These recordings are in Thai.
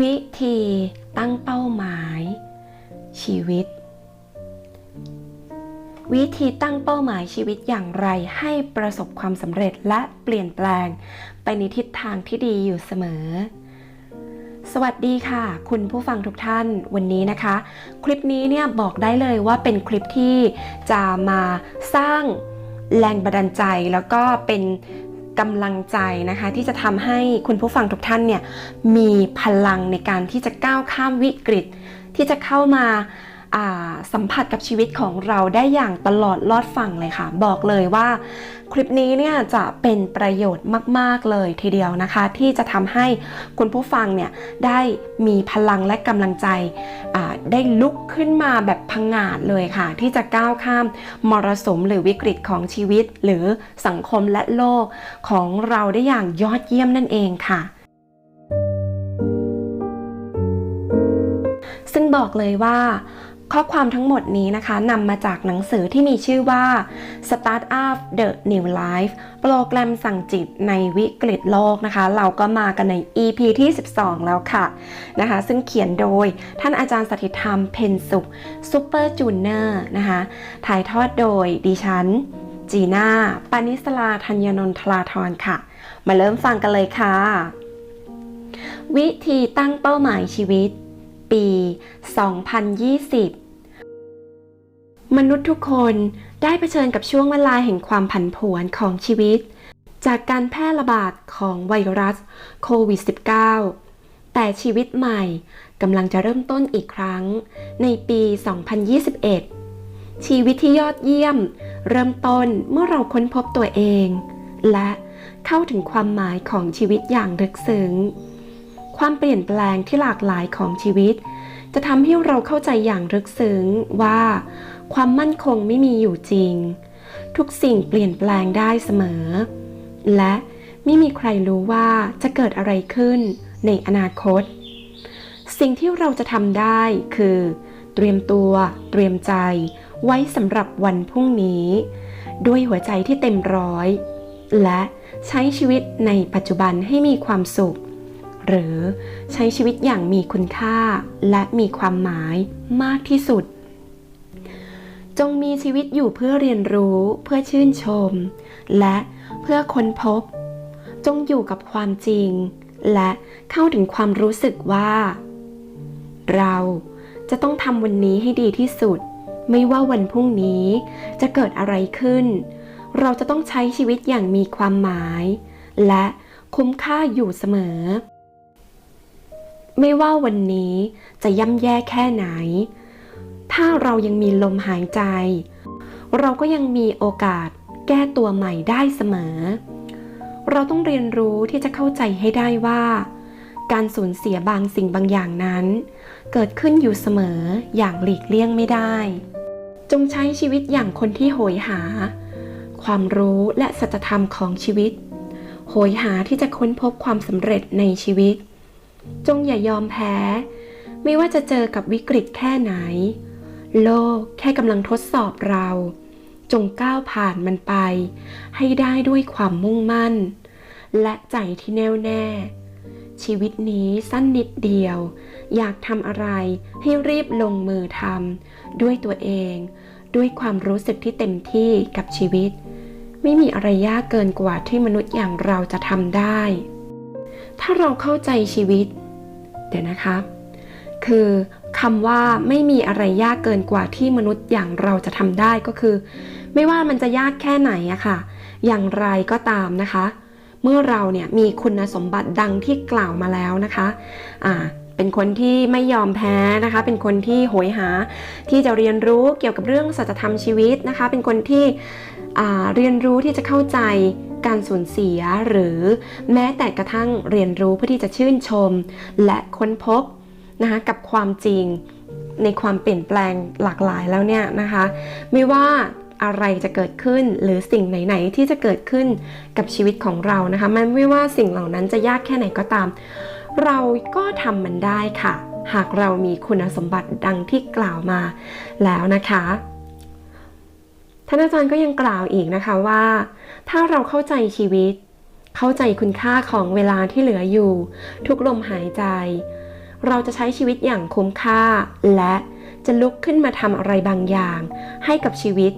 วิธีตั้งเป้าหมาย ชีวิต วิธีตั้งเป้าหมายชีวิตอย่างไรให้ประสบความสำเร็จและเปลี่ยนแปลง ไปในทิศทางที่ดีอยู่เสมอ สวัสดีค่ะ คุณผู้ฟังทุกท่านวันนี้นะคะ คลิปนี้เนี่ยบอกได้เลยว่าเป็นคลิปที่จะมาสร้างแรงบันดาลใจแล้วก็เป็น กำลังใจนะคะ ที่จะทำให้คุณผู้ฟังทุกท่านเนี่ยมีพลังในการที่จะก้าวข้ามวิกฤต ที่จะเข้ามา สัมผัสกับชีวิตของเราได้อย่างตลอดลอดฝั่งเลยค่ะ บอกเลยว่าคลิปนี้เนี่ยจะเป็นประโยชน์มาก ๆ เลยทีเดียวนะคะ ที่จะทำให้คุณผู้ฟังเนี่ยได้มีพลังและกำลังใจได้ลุกขึ้นมาแบบพังงาดเลยค่ะ ที่จะก้าวข้ามมรสุมหรือวิกฤตของชีวิต หรือสังคมและโลกของเราได้อย่างยอดเยี่ยมนั่นเองค่ะซึ่งบอกเลยว่า ข้อความทั้งหมดนี้นะคะนำมาจากหนังสือที่มีชื่อว่า Start Up The New Life โปรแกรมสั่งจิตในวิกฤตโลกนะคะ เราก็มากันใน EP ที่ 12 แล้วค่ะนะคะ ซึ่งเขียนโดยท่านอาจารย์สถิตธรรมเพนสุขซูเปอร์จูเนอร์นะคะ ถ่ายทอดโดยดิฉัน จีน่าปานิสลาธัญนนทลาธรค่ะ มาเริ่มฟังกันเลยค่ะ วิธีตั้งเป้าหมายชีวิต ปี 2020 มนุษย์ทุกคนได้เผชิญกับช่วงเวลาแห่งความผันผวนของชีวิต จากการแพร่ระบาดของไวรัสโควิด -19 แต่ชีวิตใหม่กำลังจะเริ่มต้นอีกครั้งในปี 2021 ชีวิตที่ยอดเยี่ยม เริ่มต้นเมื่อเราค้นพบตัวเอง และเข้าถึงความหมายของชีวิตอย่างลึกซึ้ง ความเปลี่ยนแปลงที่หลากหลายของชีวิต จะทำให้เราเข้าใจอย่างลึกซึ้งว่า ความมั่นคงไม่มีอยู่จริง ทุกสิ่งเปลี่ยนแปลงได้เสมอ และไม่มีใครรู้ว่าจะเกิดอะไรขึ้นในอนาคต สิ่งที่เราจะทำได้คือ เตรียมตัว เตรียมใจ ไว้สำหรับวันพรุ่งนี้ ด้วยหัวใจที่เต็มร้อย และใช้ชีวิตในปัจจุบันให้มีความสุข หรือใช้ชีวิตอย่างมีคุณค่าและมีความหมายมากที่สุด จงมีชีวิตอยู่เพื่อเรียนรู้เพื่อชื่นชม และเพื่อค้นพบ จงอยู่กับความจริง และเข้าถึงความรู้สึกว่า เราจะต้องทำวันนี้ให้ดีที่สุด ไม่ว่าวันพรุ่งนี้จะเกิดอะไรขึ้น เราจะต้องใช้ชีวิตอย่างมีความหมาย และคุ้มค่าอยู่เสมอ ไม่ว่าวันนี้จะย่ำแย่แค่ไหน ถ้าเรายังมีลมหายใจ เราก็ยังมีโอกาสแก้ตัวใหม่ได้เสมอ เราต้องเรียนรู้ที่จะเข้าใจให้ได้ว่า การสูญเสียบางสิ่งบางอย่างนั้น เกิดขึ้นอยู่เสมออย่างหลีกเลี่ยงไม่ได้ จงใช้ชีวิตอย่างคนที่โหยหา ความรู้และสัจธรรมของชีวิต โหยหาที่จะค้นพบความสำเร็จในชีวิต จงอย่ายอมแพ้ ไม่ว่าจะเจอกับวิกฤตแค่ไหน โลกแค่กำลังทดสอบเรา จงก้าวผ่านมันไป ให้ได้ด้วยความมุ่งมั่น และใจที่แน่วแน่ ชีวิตนี้สั้นนิดเดียว อยากทำอะไรให้รีบลงมือทำด้วยตัวเอง ด้วยความรู้สึกที่เต็มที่กับชีวิต ไม่มีอะไรยากเกินกว่าที่มนุษย์อย่างเราจะทำได้ ถ้าเราเข้าใจชีวิต เดี๋ยวนะคะ คือคำว่าไม่มีอะไรยากเกินกว่าที่มนุษย์อย่างเราจะทำได้ก็คือ ไม่ว่ามันจะยากแค่ไหนอะค่ะ อย่างไรก็ตามนะคะ เมื่อเราเนี่ยมีคุณสมบัติดังที่กล่าวมาแล้วนะคะอ่าเป็นคนที่ไม่ยอมแพ้นะคะ เป็นคนที่โหยหาที่จะเรียนรู้เกี่ยวกับเรื่องสัจธรรมชีวิตนะคะ เป็นคนที่เรียนรู้ที่จะเข้าใจ การสูญเสียหรือแม้แต่กระทั่งเรียนรู้เพื่อที่จะชื่นชม และค้นพบนะคะกับความจริงในความเปลี่ยนแปลงหลากหลายแล้วเนี่ยนะคะ ไม่ว่าอะไรจะเกิดขึ้นหรือสิ่งไหน ๆ ที่จะเกิดขึ้นกับชีวิตของเรานะคะมันไม่ว่าสิ่งเหล่านั้นจะยากแค่ไหนก็ตาม เราก็ทำมันได้ค่ะ หากเรามีคุณสมบัติดังที่กล่าวมาแล้วนะคะ ท่านอาจารย์ก็ยังกล่าวอีกนะคะว่า ถ้าเราเข้าใจชีวิต เข้าใจคุณค่าของเวลาที่เหลืออยู่ ทุกลมหายใจ เราจะใช้ชีวิตอย่างคุ้มค่า และจะลุกขึ้นมาทำอะไรบางอย่าง ให้กับชีวิต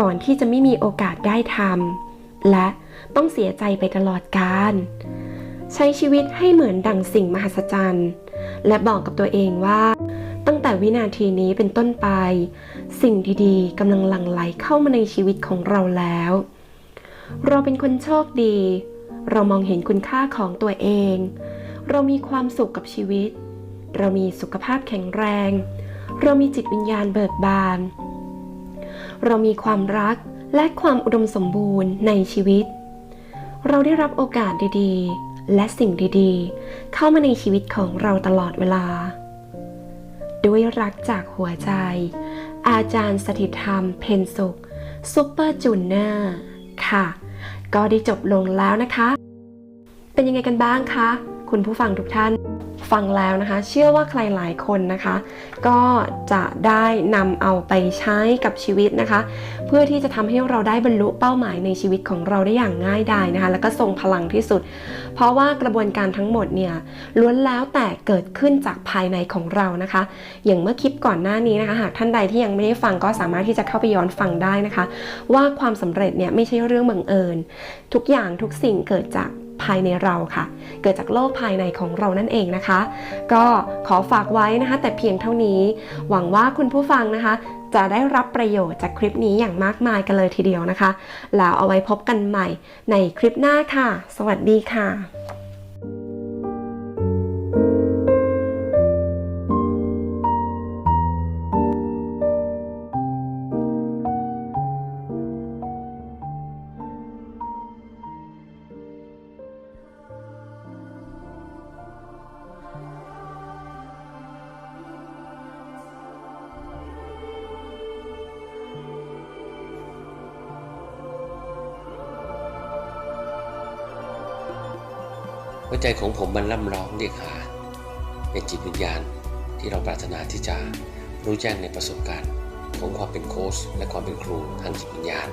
ก่อนที่จะไม่มีโอกาสได้ทำและต้องเสียใจไปตลอดกาลใช้ชีวิตให้เหมือนดังสิ่งมหัศจรรย์ และบอกกับตัวเองว่า ตั้งแต่วินาทีนี้เป็นต้นไป สิ่งดีๆกำลังหลั่งไหลเข้ามาในชีวิตของเราแล้ว เราเป็นคนโชคดี เรามองเห็นคุณค่าของตัวเอง เรามีความสุขกับชีวิต เรามีสุขภาพแข็งแรง เรามีจิตวิญญาณเบิกบาน เรามีความรักและความอุดมสมบูรณ์ในชีวิต เราได้รับโอกาสดีๆ และสิ่งดีๆ เข้ามาในชีวิตของเราตลอดเวลา ด้วยรักจากหัวใจ อาจารย์สถิตธรรม เพนสุขซุปเปอร์จูเนอร์ค่ะ ก็ได้จบลงแล้วนะคะ เป็นยังไงกันบ้างคะ คุณผู้ฟังทุกท่าน ฟังแล้วนะคะ เชื่อว่าใครหลายคนนะคะ ก็จะได้นำเอาไปใช้กับชีวิตนะคะ เพื่อที่จะทำให้เราได้บรรลุเป้าหมายในชีวิตของเราได้อย่างง่ายดายนะคะ แล้วก็ทรงพลังที่สุด เพราะว่ากระบวนการทั้งหมดเนี่ยล้วนแล้วแต่เกิดขึ้นจากภายในของเรานะคะ อย่างเมื่อคลิปก่อนหน้านี้นะคะ หากท่านใดที่ยังไม่ได้ฟังก็สามารถที่จะเข้าไปย้อนฟังได้นะคะ ว่าความสำเร็จเนี่ยไม่ใช่เรื่องบังเอิญ ทุกอย่างทุกสิ่งเกิดจาก ภายในเราค่ะ เกิดจากโลกภายในของเรานั่นเองนะคะ ก็ขอฝากไว้นะคะ แต่เพียงเท่านี้ หวังว่าคุณผู้ฟังนะคะ จะได้รับประโยชน์จากคลิปนี้อย่างมากมายกันเลยทีเดียวนะคะ แล้วเอาไว้พบกันใหม่ในคลิปหน้าค่ะ สวัสดีค่ะ หัวใจของผมมันร่ำร้องเรียกหาเป็นจิตวิญญาณที่เราปรารถนาที่จะรู้แจ้งในประสบการณ์ ของความเป็นโค้ชและความเป็นครูทางจิตวิญญาณ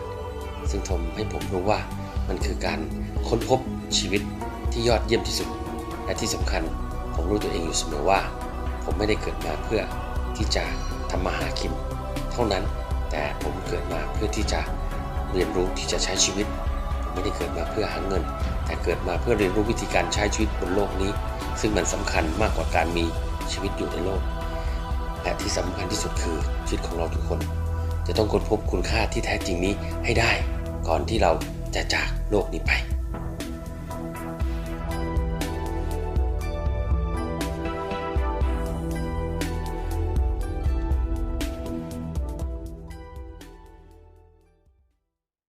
ซึ่งทำให้ผมรู้ว่ามันคือการค้นพบชีวิตที่ยอดเยี่ยมที่สุด และที่สำคัญผมรู้ตัวเองอยู่เสมอว่า ผมไม่ได้เกิดมาเพื่อที่จะทำมาหากิน เท่านั้นแต่ผมเกิดมาเพื่อที่จะเรียนรู้ที่จะใช้ชีวิต ไม่ได้เกิดมาเพื่อหาเงิน แต่เกิดมาเพื่อเรียนรู้วิธีการใช้ชีวิตบนโลกนี้ ซึ่งมันสำคัญมากกว่าการมีชีวิตอยู่ในโลก และที่สำคัญที่สุดคือชีวิตของเราทุกคน จะต้องค้นพบคุณค่าที่แท้จริงนี้ให้ได้ ก่อนที่เราจะจากโลกนี้ไป